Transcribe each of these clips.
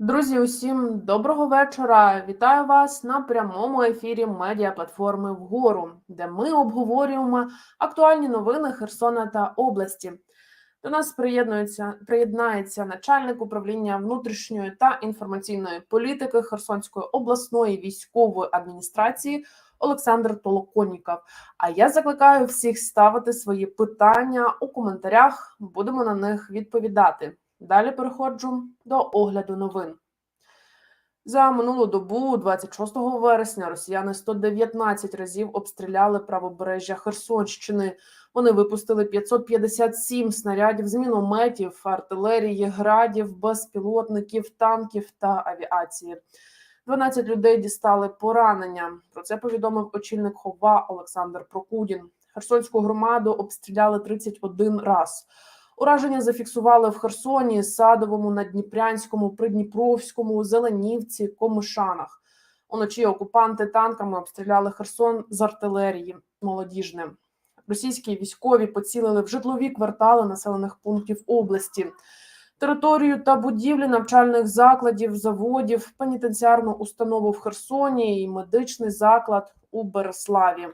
Друзі, усім доброго вечора. Вітаю вас на прямому ефірі медіаплатформи Вгору, де ми обговорюємо актуальні новини Херсона та області. До нас приєднується приєднається начальник управління внутрішньої та інформаційної політики Херсонської обласної військової адміністрації Олександр Толоконіков. А я закликаю всіх ставити свої питання у коментарях. Будемо на них відповідати. Далі переходжу до огляду новин. За минулу добу, 26 вересня, росіяни 119 разів обстріляли правобережжя Херсонщини. Вони випустили 557 снарядів з мінометів, артилерії, градів, безпілотників, танків та авіації. 12 людей дістали поранення. Про це повідомив очільник Хова Олександр Прокудін. Херсонську громаду обстріляли 31 раз. Ураження зафіксували в Херсоні, Садовому, Надніпрянському, Придніпровському, Зеленівці, Комишанах. Уночі окупанти танками обстріляли Херсон з артилерії молодіжне. Російські військові поцілили в житлові квартали населених пунктів області, територію та будівлі навчальних закладів, заводів, пенітенціарну установу в Херсоні і медичний заклад у Береславі.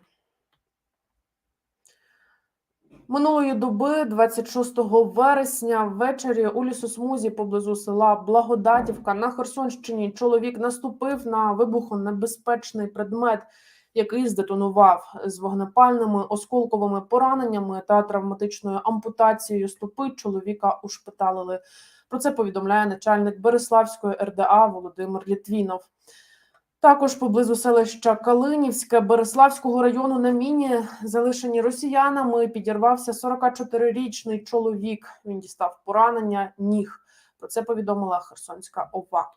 Минулої доби, 26 вересня, ввечері у лісосмузі поблизу села Благодатівка на Херсонщині чоловік наступив на вибухонебезпечний предмет, який здетонував з вогнепальними осколковими пораненнями та травматичною ампутацією стопи. Чоловіка ушпиталили. Про це повідомляє начальник Береславської РДА Володимир Літвінов. Також поблизу селища Калинівське Береславського району на міні, залишені росіянами, підірвався 44-річний чоловік. Він дістав поранення ніг. Про це повідомила Херсонська ОВА.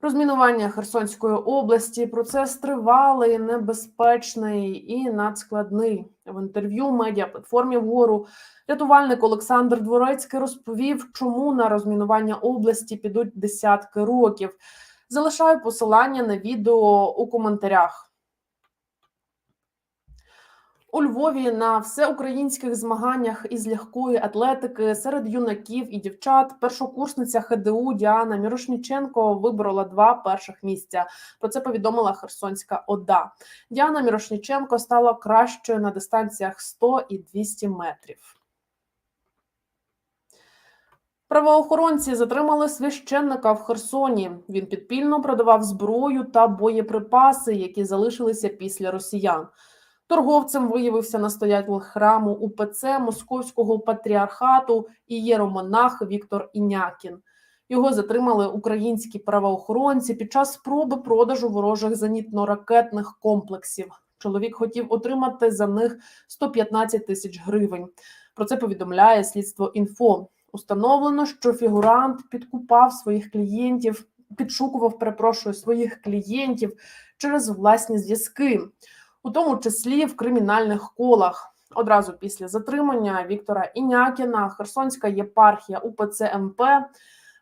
Розмінування Херсонської області процес тривалий, небезпечний і надскладний. В інтерв'ю медіаплатформі вгору рятувальник Олександр Дворецький розповів, чому на розмінування області підуть десятки років. Залишаю посилання на відео у коментарях. У Львові на всеукраїнських змаганнях із легкої атлетики серед юнаків і дівчат першокурсниця ХДУ Діана Мірошніченко виборола два перших місця. Про це повідомила Херсонська ОДА. Діана Мірошніченко стала кращою на дистанціях 100 і 200 метрів. Правоохоронці затримали священника в Херсоні. Він підпільно продавав зброю та боєприпаси, які залишилися після росіян. Торговцем виявився настоятель храму УПЦ Московського патріархату і єромонах Віктор Інякін. Його затримали українські правоохоронці під час спроби продажу ворожих зенітно-ракетних комплексів. Чоловік хотів отримати за них 115 тисяч гривень. Про це повідомляє слідство інфо. Установлено, що фігурант підкупав своїх клієнтів, підшукував, перепрошую, своїх клієнтів через власні зв'язки, у тому числі в кримінальних колах. Одразу після затримання Віктора Інякіна Херсонська єпархія УПЦ МП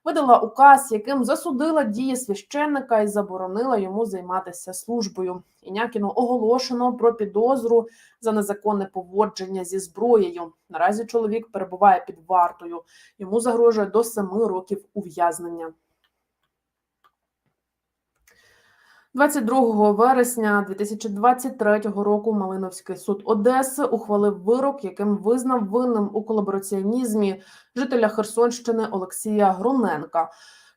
видала указ, яким засудила дії священника і заборонила йому займатися службою. Інякіну оголошено про підозру за незаконне поводження зі зброєю. Наразі чоловік перебуває під вартою. Йому загрожує до семи років ув'язнення. 22 вересня 2023 року Малиновський суд Одеси ухвалив вирок, яким визнав винним у колабораціонізмі жителя Херсонщини Олексія Груненка.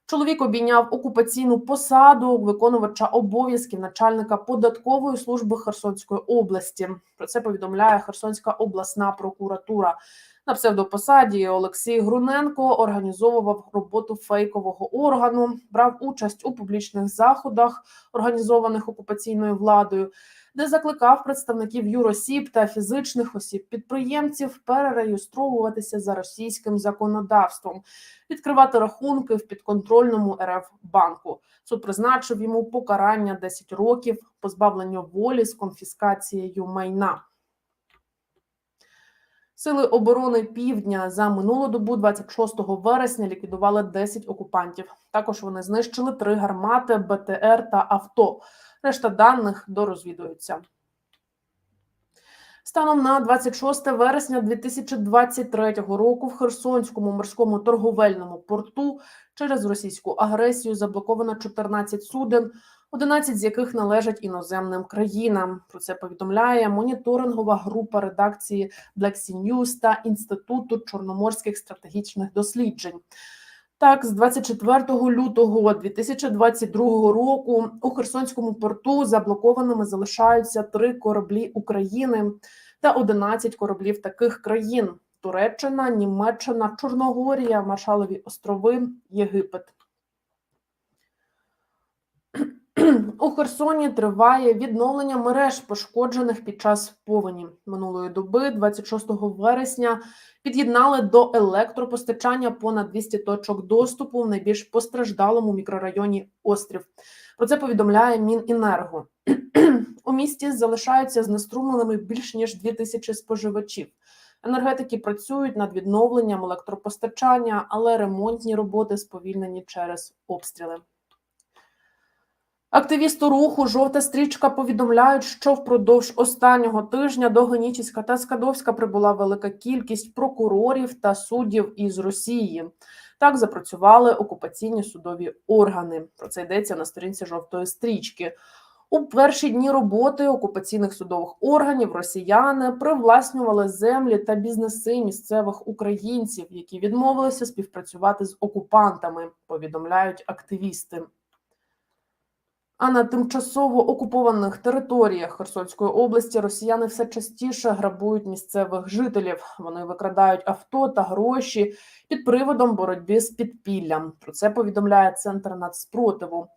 Чоловік обійняв окупаційну посаду виконувача обов'язків начальника податкової служби Херсонської області. Про це повідомляє Херсонська обласна прокуратура. На псевдопосаді Олексій Груненко організовував роботу фейкового органу, брав участь у публічних заходах, організованих окупаційною владою, де закликав представників юросіб та фізичних осіб підприємців перереєстровуватися за російським законодавством, відкривати рахунки в підконтрольному РФ банку. Суд призначив йому покарання 10 років позбавлення волі з конфіскацією майна. Сили оборони Півдня за минулу добу, 26 вересня, ліквідували 10 окупантів. Також вони знищили три гармати, БТР та авто. Решта даних дорозвідуються. Станом на 26 вересня 2023 року в Херсонському морському торговельному порту через російську агресію заблоковано 14 суден, 11 з яких належать іноземним країнам. Про це повідомляє моніторингова група редакції Black Sea News та Інституту чорноморських стратегічних досліджень. Так, з 24 лютого 2022 року у Херсонському порту заблокованими залишаються три кораблі України та 11 кораблів таких країн: Туреччина, Німеччина, Чорногорія, Маршалові острови, Єгипет. У Херсоні триває відновлення мереж, пошкоджених під час повені минулої доби, 26 вересня. Під'єднали до електропостачання понад 200 точок доступу в найбільш постраждалому мікрорайоні Острів. Про це повідомляє Міненерго. У місті залишаються знеструмленими більш ніж 2000 споживачів. Енергетики працюють над відновленням електропостачання, але ремонтні роботи сповільнені через обстріли. Активісти руху Жовта стрічка повідомляють, що впродовж останнього тижня до Генічіська та Скадовська прибула велика кількість прокурорів та суддів із Росії. Так запрацювали окупаційні судові органи. Про це йдеться на сторінці жовтої стрічки. У перші дні роботи окупаційних судових органів росіяни привласнювали землі та бізнеси місцевих українців, які відмовилися співпрацювати з окупантами. Повідомляють активісти. А на тимчасово окупованих територіях Херсонської області росіяни все частіше грабують місцевих жителів. Вони викрадають авто та гроші під приводом боротьби з підпіллям. Про це повідомляє центр нацспротиву.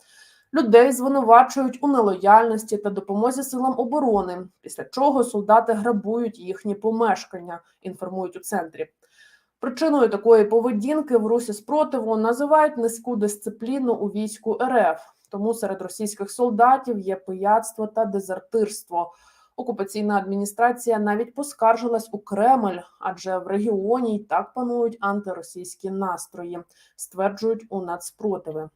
Людей звинувачують у нелояльності та допомозі силам оборони, після чого солдати грабують їхні помешкання. Інформують у центрі. Причиною такої поведінки в русі спротиву називають низьку дисципліну у війську РФ. Тому серед російських солдатів є пияцтво та дезертирство. Окупаційна адміністрація навіть поскаржилась у Кремль, адже в регіоні й так панують антиросійські настрої, стверджують у нацпротиви.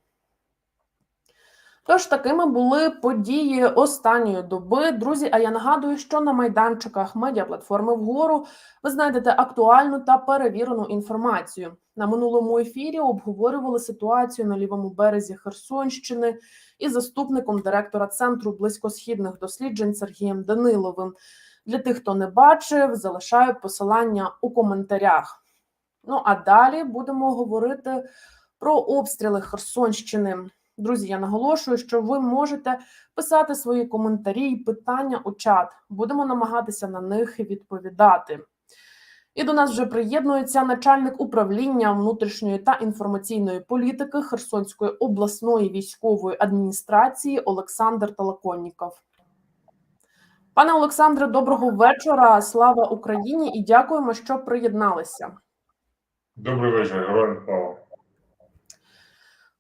Тож такими були події останньої доби. Друзі, а я нагадую, що на майданчиках медіаплатформи вгору ви знайдете актуальну та перевірену інформацію. На минулому ефірі обговорювали ситуацію на лівому березі Херсонщини із заступником директора центру близькосхідних досліджень Сергієм Даниловим. Для тих, хто не бачив, залишаю посилання у коментарях. Ну а далі будемо говорити про обстріли Херсонщини. Друзі, я наголошую, що ви можете писати свої коментарі і питання у чат. Будемо намагатися на них відповідати. І до нас вже приєднується начальник управління внутрішньої та інформаційної політики Херсонської обласної військової адміністрації Олександр Толоконніков. Пане Олександре, доброго вечора. Слава Україні і дякуємо, що приєдналися. Добрий вечір, героям слава.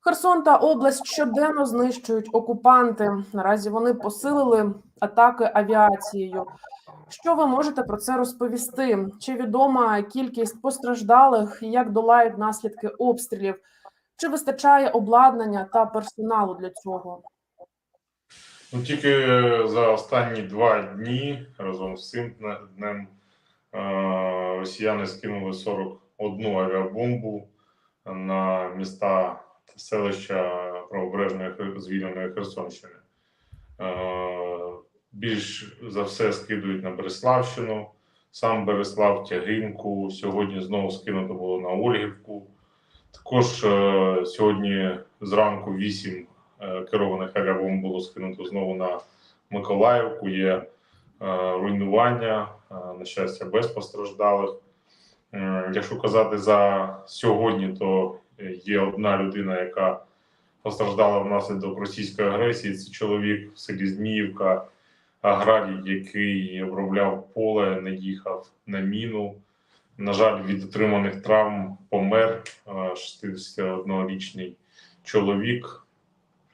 Херсон та область щоденно знищують окупанти. Наразі вони посилили атаки авіацією. Що ви можете про це розповісти? Чи відома кількість постраждалих, як долають наслідки обстрілів? Чи вистачає обладнання та персоналу для цього? Ну тільки за останні два дні разом з цим днем е, росіяни скинули 41 авіабомбу на міста та селища правобережної Хер- звільненої Херсонщини. Більш за все скидують на Береславщину, сам Береслав, Тягинку. Сьогодні знову скинуто було на Ольгівку. Також е, сьогодні зранку 8 е, керованих авіабомб було скинуто знову на Миколаївку. Є е, руйнування, е, на щастя, без постраждалих. Е, Якщо казати за сьогодні, то є одна людина, яка постраждала внаслідок російської агресії. Це чоловік в селі Зміївка, аграрій, який обробляв поле, не їхав на міну. На жаль, від отриманих травм помер е, 61-річний чоловік,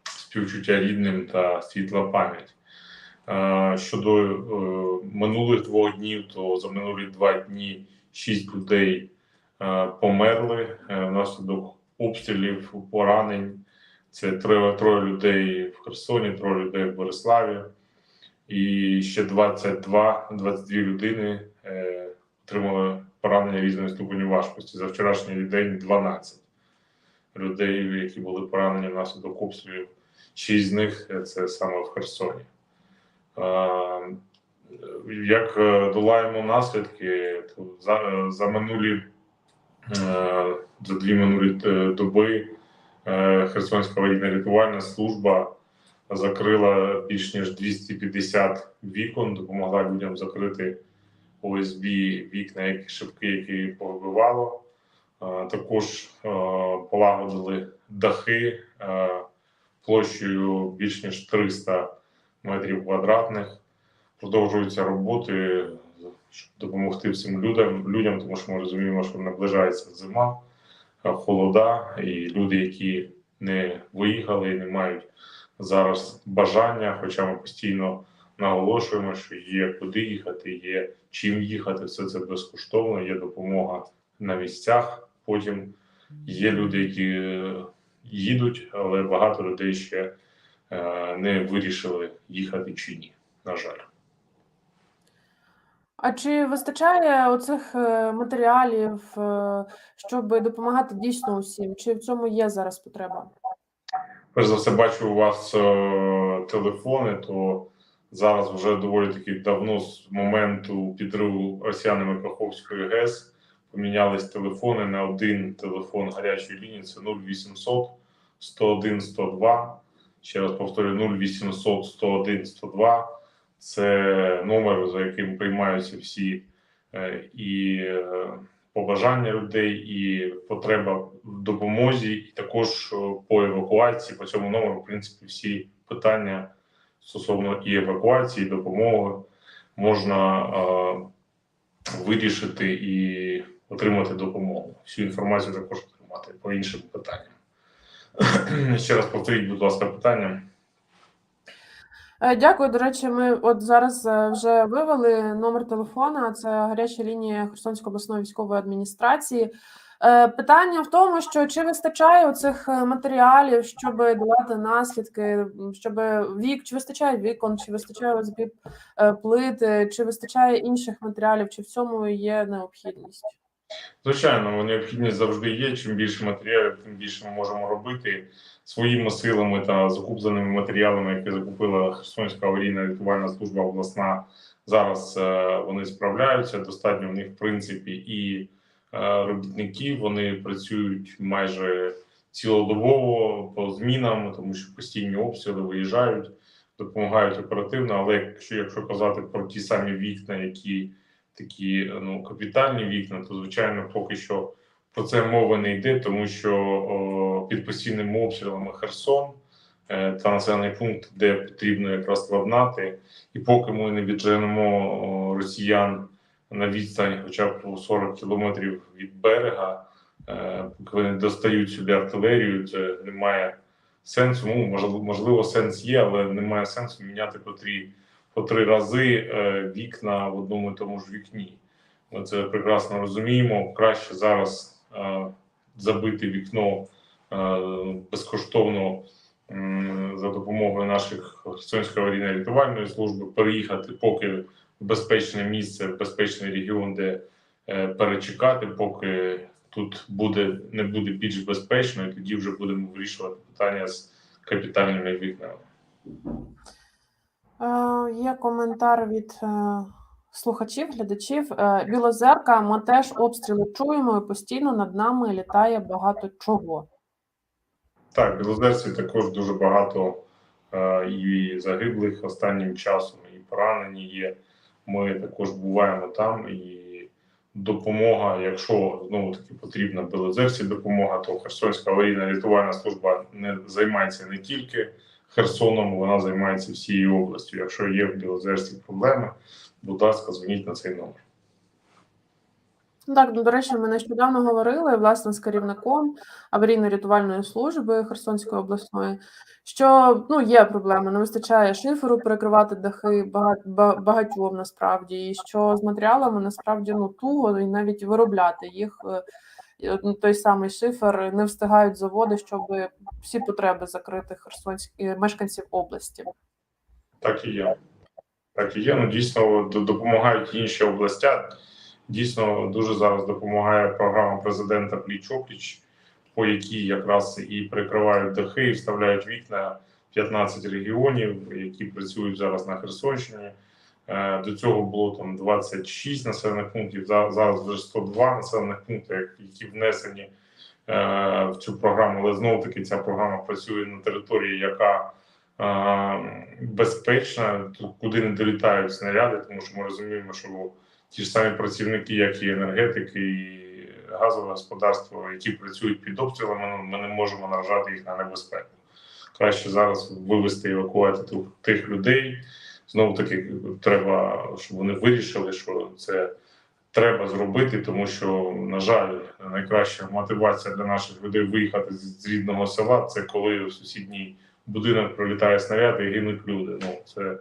співчуття рідним та світла пам'ять. Щодо е, минулих двох днів, то за минулі два дні шість людей померли е, внаслідок обстрілів, поранень. Це троє, троє людей в Херсоні, троє людей в Бориславі. І ще 22, 22 людини е, отримали поранення різної ступені важкості. За вчорашній день 12 людей, які були поранені внаслідок обстрілів. Шість з них е, це саме в Херсоні. Е, як е, долаємо наслідки, то за, за минулі е, за дві минулі е, доби е, Херсонська аварійна рятувальна служба закрила більш ніж 250 вікон, допомогла людям закрити ОСБ вікна, які шибки, які повибивало. Е, Також полагодили дахи площею більш ніж 300 метрів квадратних. Продовжуються роботи, щоб допомогти всім людям, людям, тому що ми розуміємо, що наближається зима, холода, і люди, які не виїхали і не мають зараз бажання, хоча ми постійно наголошуємо, що є куди їхати, є чим їхати, все це безкоштовно, є допомога на місцях. Потім є люди, які е, їдуть, але багато людей ще е, не вирішили їхати чи ні. На жаль. А чи вистачає оцих е, матеріалів, щоб допомагати дійсно усім? Чи в цьому є зараз потреба? Перш за все, бачу у вас е, телефони, то зараз вже доволі таки давно з моменту підриву росіянами Каховської ГЕС помінялись телефони на один телефон гарячої лінії. Це 0800 101 102. Ще раз повторюю, 0800 101 102. Це номер, за яким приймаються всі е, і е, побажання людей, і потреба в допомозі, і також е, по евакуації. По цьому номеру, в принципі, всі питання стосовно і евакуації, і допомоги можна е, вирішити і отримати допомогу. Всю інформацію також отримати по іншим питанням. Ще раз повторіть, будь ласка, питання. Е, Дякую. До речі, ми от зараз е, вже вивели номер телефона. Це гаряча лінія Херсонської обласної військової адміністрації. Е, Питання в тому, що чи вистачає оцих е, матеріалів, щоб долати наслідки, щоб вік, чи вистачає вікон, чи вистачає ОСБ чи вистачає інших матеріалів, чи в цьому є необхідність? Звичайно, необхідність завжди є. Чим більше матеріалів, тим більше ми можемо робити своїми силами та закупленими матеріалами, які закупила Херсонська аварійна рятувальна служба обласна. Зараз е, вони справляються. Достатньо в них, в принципі, і е, робітників. Вони працюють майже цілодобово по змінам, тому що постійні обстріли виїжджають, допомагають оперативно. Але якщо, якщо казати про ті самі вікна, які такі ну капітальні вікна, то звичайно поки що про це мова не йде, тому що о, під постійними обстрілами Херсон е, та населений пункт, де потрібно якраз ладнати, і поки ми не відженемо росіян на відстань, хоча б 40 кілометрів від берега, е, поки вони достають сюди артилерію, це немає сенсу. Ну можливо, можливо, сенс є, але немає сенсу міняти по три, по три рази е, вікна в одному і тому ж вікні. Ми це прекрасно розуміємо. Краще зараз е, забити вікно е, безкоштовно за допомогою наших Херсонської аварійної рятувальної служби, переїхати поки в безпечне місце, в безпечний регіон, де перечекати, поки тут буде не буде більш безпечно, і тоді вже будемо вирішувати питання з капітальними вікнами. Е, Є коментар від е, слухачів, глядачів. Е, Білозерка, ми теж обстріли чуємо і постійно над нами літає багато чого. Так, Білозерці також дуже багато і загиблих останнім часом, і поранені є. Ми також буваємо там, і допомога, якщо знову таки потрібна Білозерці допомога, то Херсонська аварійна рятувальна служба не займається не тільки Херсоном, вона займається всією областю. Якщо є в Білозерці проблеми, будь ласка, дзвоніть на цей номер. Так, ну, до речі, ми нещодавно говорили власне з керівником аварійно-рятувальної служби Херсонської обласної, що ну є проблеми, не вистачає шиферу перекривати дахи багать, багатьом насправді, і що з матеріалами насправді ну туго і навіть виробляти їх. Е, ну, Той самий шифер не встигають заводи, щоб всі потреби закрити херсонських мешканців області. Так і є. Так і є. Ну дійсно допомагають інші областя. Дійсно, дуже зараз допомагає програма президента Пліч опліч, по якій якраз і прикривають дахи, і вставляють вікна 15 регіонів, які працюють зараз на Херсонщині. Е, До цього було там 26 населених пунктів. за- Зараз вже 102 населених пункти, які внесені е, в цю програму. Але знову таки ця програма працює на території, яка е, безпечна, куди не долітають снаряди, тому що ми розуміємо, що ті ж самі працівники, як і енергетики, і газове господарство, які працюють під обстрілами, ну, ми не можемо наражати їх на небезпеку. Краще зараз вивести евакуати тих людей. Знову таки, треба, щоб вони вирішили, що це треба зробити, тому що, на жаль, найкраща мотивація для наших людей виїхати з, рідного села це коли в сусідній будинок прилітає снаряд і гинуть люди. Ну це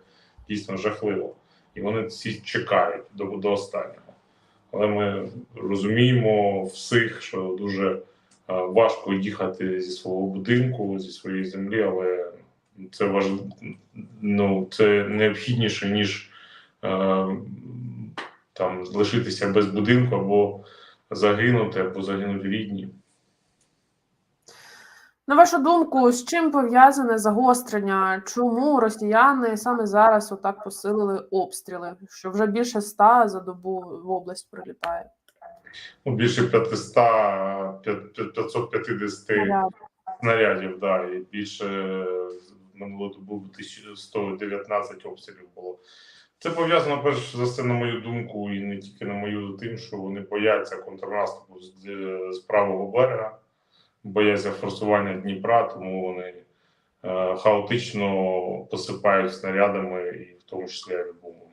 дійсно жахливо. І вони всі чекають до, до останнього. Але ми розуміємо всіх, що дуже е, важко їхати зі свого будинку, зі своєї землі, але це важ... ну, це необхідніше, ніж е, там лишитися без будинку або загинути, або загинуть рідні. На вашу думку, з чим пов'язане загострення? Чому росіяни саме зараз отак посилили обстріли? Що вже більше ста за добу в область прилітає? Ну, більше 500, п'ят- 550 Снаряд. снарядів, да, і більше минулого добу 1119 обстрілів було. Це пов'язано перш за все, на мою думку, і не тільки на мою, тим, що вони бояться контрнаступу з, з правого берега, бояться форсування Дніпра, тому вони е, хаотично посипають снарядами, і в тому числі авіабомбами.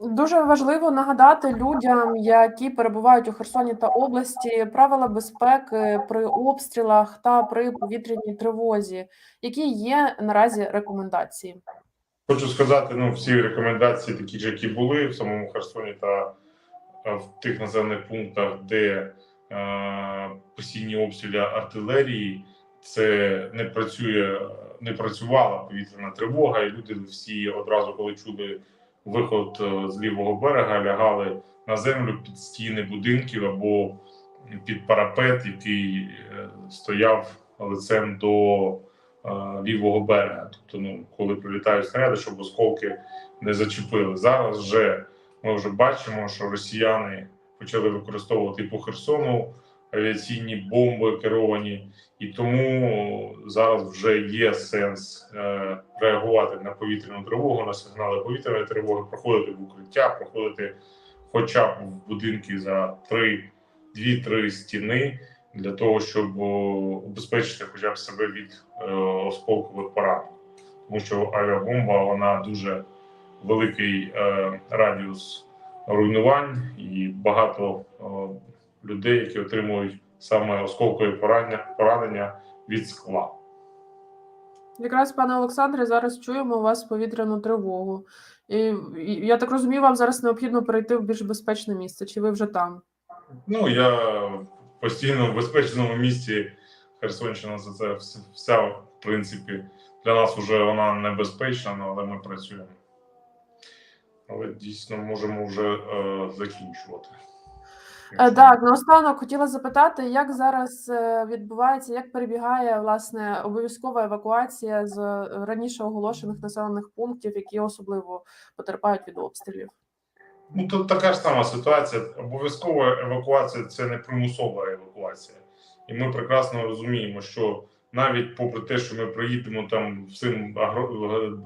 Дуже важливо нагадати людям, які перебувають у Херсоні та області, правила безпеки при обстрілах та при повітряній тривозі, які є наразі рекомендації. Хочу сказати, ну всі рекомендації, такі ж, які були в самому Херсоні та е, в тих населених пунктах, де е, постійні обстріли артилерії, це не працює, не працювала повітряна тривога, і люди всі одразу, коли чули виход е, з лівого берега, лягали на землю під стіни будинків або під парапет, який е, стояв лицем до е, лівого берега. Тобто, ну коли прилітають снаряди, щоб осколки не зачепили. Зараз вже ми вже бачимо, що росіяни почали використовувати по Херсону авіаційні бомби керовані, і тому зараз вже є сенс е, реагувати на повітряну тривогу, на сигнали повітряної тривоги, проходити в укриття, проходити хоча б в будинки за три, дві-три стіни для того, щоб убезпечити хоча б себе від е, осколкових поранень. Тому що авіабомба вона дуже великий е, радіус руйнувань, і багато е, людей, які отримують саме осколкові поранення, поранення від скла. Якраз, пане Олександре, зараз чуємо у вас повітряну тривогу. І, і я так розумію, вам зараз необхідно перейти в більш безпечне місце. Чи ви вже там? Ну я постійно в безпечному місці Херсонщина за це вся, в принципі, для нас вже вона небезпечна, ну, але ми працюємо. Але дійсно можемо вже е, закінчувати. Е, Так, наостанок хотіла запитати, як зараз е, відбувається, як перебігає власне обов'язкова евакуація з е, раніше оголошених населених пунктів, які особливо потерпають від обстрілів? Ну, тут така ж сама ситуація. Обов'язкова евакуація це не примусова евакуація. І ми прекрасно розуміємо, що навіть попри те, що ми приїдемо там всім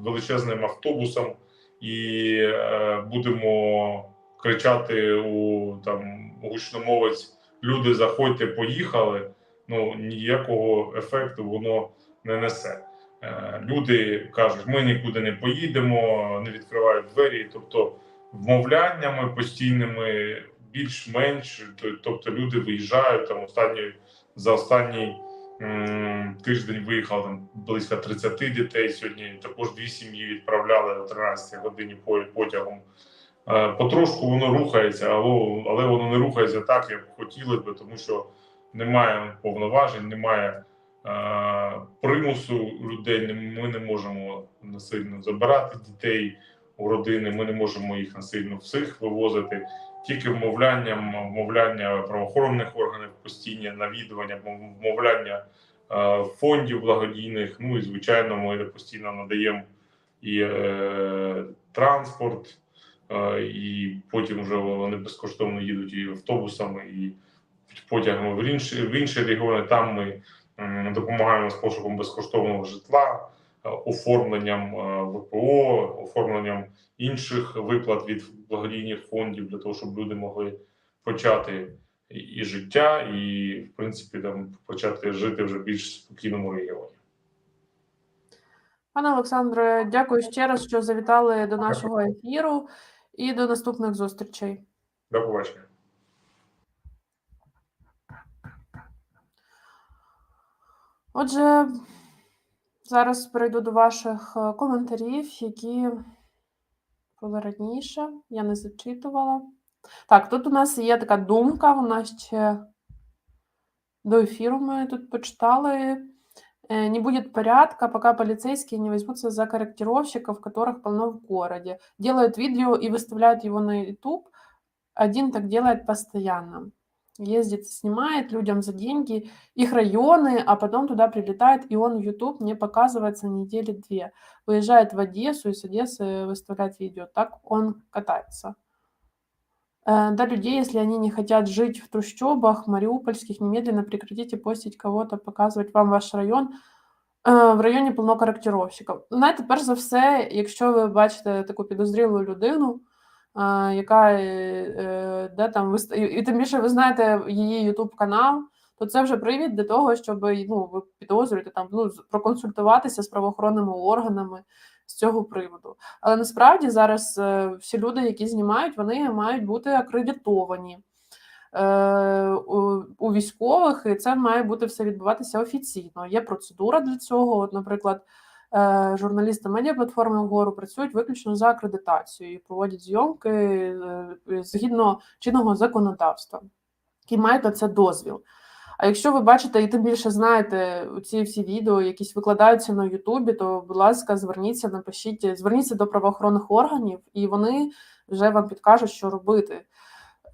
величезним автобусом і е, будемо кричати у там гучномовець люди заходьте, поїхали. Ну ніякого ефекту воно не несе. Е, люди кажуть, ми нікуди не поїдемо, не відкривають двері. Тобто вмовляннями постійними більш-менш, тобто люди виїжджають там останні за останній тиждень виїхало там близько 30 дітей. Сьогодні також дві сім'ї відправляли о 13 годині потягом. Е, Потрошку воно рухається, але, але воно не рухається так, як хотілося би, тому що немає повноважень, немає е, примусу людей ми не можемо насильно забирати дітей у родини. Ми не можемо їх насильно всіх вивозити. Тільки вмовлянням, вмовляння правоохоронних органів, постійне навідування, вмовляння е, фондів благодійних. Ну і звичайно, ми постійно надаємо і е, транспорт, і потім вже вони безкоштовно їдуть і автобусами, і потягами в інші, в інші регіони. Там ми допомагаємо з пошуком безкоштовного житла, е, оформленням е, ВПО, оформленням інших виплат від благодійних фондів для того, щоб люди могли почати і, і життя, і в принципі там почати жити вже більш спокійному регіоні. Пане Олександре, дякую ще раз, що завітали до нашого ефіру і до наступних зустрічей. До побачення. Отже, зараз перейду до ваших е, коментарів, які були раніше. Я не зачитувала. Так, тут у нас є така думка, вона ще до ефіру ми тут почитали. Э, Не будет порядка, пока полицейские не возьмутся за корректировщиков, которых полно в городе. Делают видео и выставляют его на YouTube. Один так делает постоянно. Ездит, снимает людям за деньги их районы, а потом туда прилетает, и он в YouTube не показывается недели две. Выезжает в Одессу и с Одессы выставляет видео. Так он катается. Э, До людей, если они не хотят жить в трущобах мариупольских, немедленно прекратите постить кого-то, показывать вам ваш район. Е, В районі повно коректировщиків. Знаєте, перш за все, якщо ви бачите таку підозрілу людину, е, яка е, е, де там і, тим більше ви знаєте її YouTube канал, то це вже привід для того, щоб ну, ви підозрюєте там ну, проконсультуватися з правоохоронними органами з цього приводу. Але насправді зараз е, всі люди, які знімають, вони мають бути акредитовані е, у, військових, і це має бути все відбуватися офіційно. Є процедура для цього. От, наприклад, е, журналісти медіаплатформи вгору працюють виключно за акредитацією і проводять зйомки згідно чинного законодавства, і мають на це дозвіл. А якщо ви бачите і тим більше знаєте ці всі відео, якісь викладаються на Ютубі, то, будь ласка, зверніться, напишіть, зверніться до правоохоронних органів, і вони вже вам підкажуть, що робити.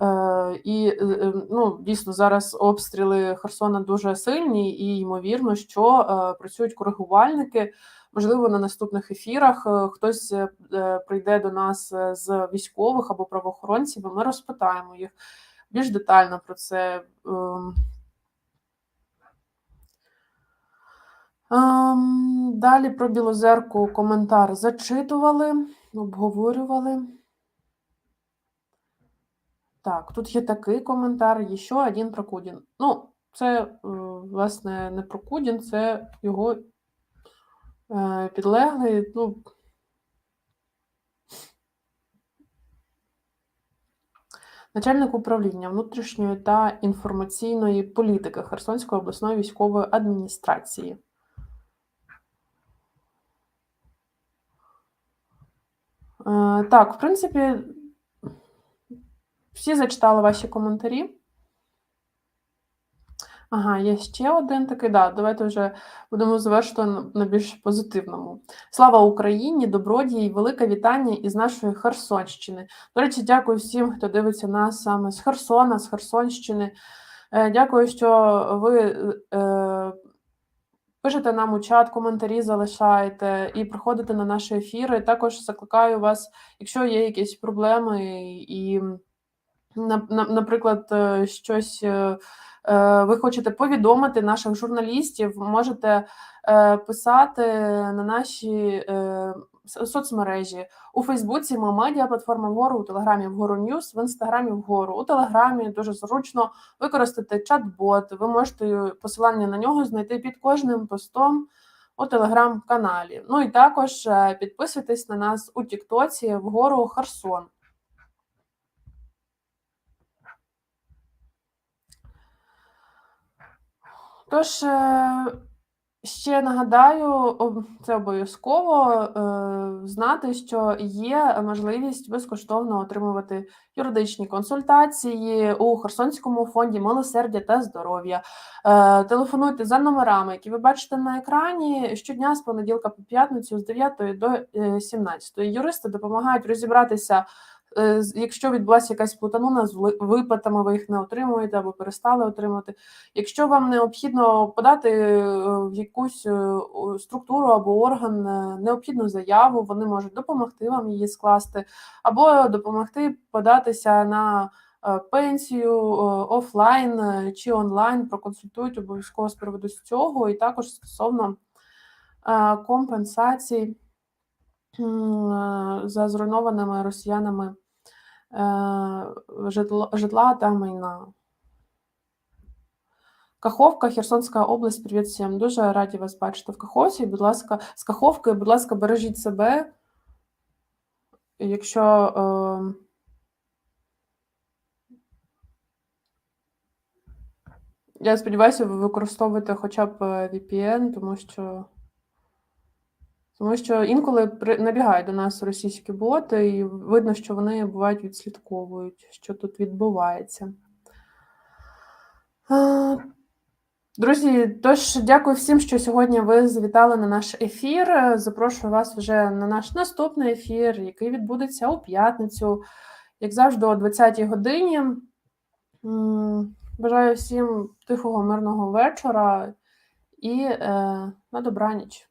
Е, і е, е, ну, дійсно зараз обстріли Херсона дуже сильні, і ймовірно, що е, працюють коригувальники. Можливо, на наступних ефірах е, хтось прийде до нас з військових або правоохоронців, і ми розпитаємо їх більш детально про це. Ем, Далі про Білозерку коментар зачитували, обговорювали. Так, тут є такий коментар, є ще один про Кудін. Ну, це, е, власне, не про Кудін, це його е, підлеглий. Ну, начальник управління внутрішньої та інформаційної політики Херсонської обласної військової адміністрації. Так, в принципі, всі зачитали ваші коментарі. Ага, є ще один такий. Да, давайте вже будемо завершувати на- на більш позитивному. Слава Україні, добродії, велике вітання із нашої Херсонщини. До речі, дякую всім, хто дивиться нас саме з Херсона, з Херсонщини. Е, Дякую, що ви е, пишете нам у чат, коментарі залишаєте і приходите на наші ефіри. Також закликаю вас, якщо є якісь проблеми і, на- на- наприклад, е, щось. е, е, Ви хочете повідомити наших журналістів, можете писати на наші соцмережі. У Фейсбуці ми платформа вгору, у Телеграмі вгору Ньюс, в Інстаграмі вгору. У Телеграмі дуже зручно використати чат-бот. Ви можете посилання на нього знайти під кожним постом у телеграм-каналі. Ну і також е, підписуйтесь на нас у Тіктоці вгору Херсон. Тож, е, Ще нагадаю, це обов'язково е, знати, що є можливість безкоштовно отримувати юридичні консультації у Херсонському фонді милосердя та здоров'я. Е, Телефонуйте за номерами, які ви бачите на екрані щодня з понеділка по п'ятницю з 9 до е, 17. Юристи допомагають розібратися. Е, Якщо відбулася якась плутанина з виплатами, ви їх не отримуєте або перестали отримувати. Якщо вам необхідно подати е, в якусь е, структуру або орган необхідну заяву, вони можуть допомогти вам її скласти, або допомогти податися на пенсію офлайн чи онлайн, проконсультують обов'язково з приводу цього, і також стосовно компенсацій е, за зруйнованими росіянами житло- житла та майна. Каховка, Херсонська область. Привіт всім. Дуже раді вас бачити в Каховці. Будь ласка, з Каховкою, будь ласка, бережіть себе. Якщо е, я сподіваюся, ви використовуєте хоча б е, VPN, тому що, тому що інколи набігають до нас російські боти, і видно, що вони бувають відслідковують, що тут відбувається. Друзі, тож дякую всім, що сьогодні ви завітали на наш ефір. Запрошую вас вже на наш наступний ефір, який відбудеться у п'ятницю, як завжди, о 20-й годині. Бажаю всім тихого, мирного вечора і е, на добраніч.